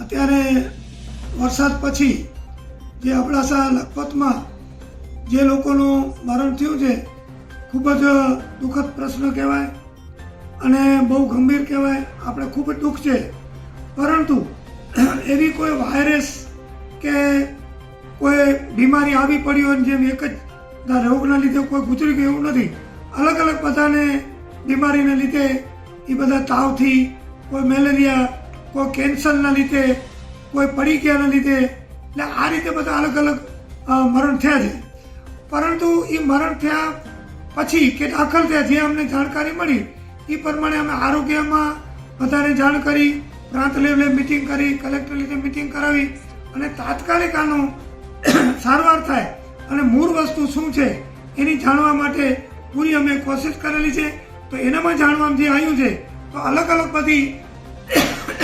અત્યારે વરસાદ પછી જે અબડાસા લખપતમાં જે લોકોનું મરણ થયું છે, ખૂબ જ દુઃખદ પ્રશ્ન કહેવાય અને બહુ ગંભીર કહેવાય. આપણે ખૂબ જ દુઃખ છે. પરંતુ એવી કોઈ વાયરસ કે કોઈ બીમારી આવી પડી હોય જેમ એક જ રોગના લીધે કોઈ ગુજરી ગયું એવું નથી અલગ અલગ બધાને બીમારીને લીધે એ બધા તાવથી કોઈ મેલેરિયા કોઈ કેન્સરના લીધે, કોઈ પડી ગયાના લીધે, એટલે આ રીતે બધા અલગ અલગ મરણ થયા છે. પરંતુ એ મરણ થયા પછી કે દાખલ થયા, જે અમને જાણકારી મળી એ પ્રમાણે અમે આરોગ્યમાં વધારે જાણ કરી, પ્રાંત લેવલે મિટિંગ કરી, કલેક્ટર લીધે મિટિંગ કરાવી અને તાત્કાલિક આનો સારવાર થાય અને મૂળ વસ્તુ શું છે એની જાણવા માટે પૂરી અમે કોશિશ કરેલી છે. તો એનામાં જાણવામાં જે આવ્યું છે, તો અલગ અલગ બધી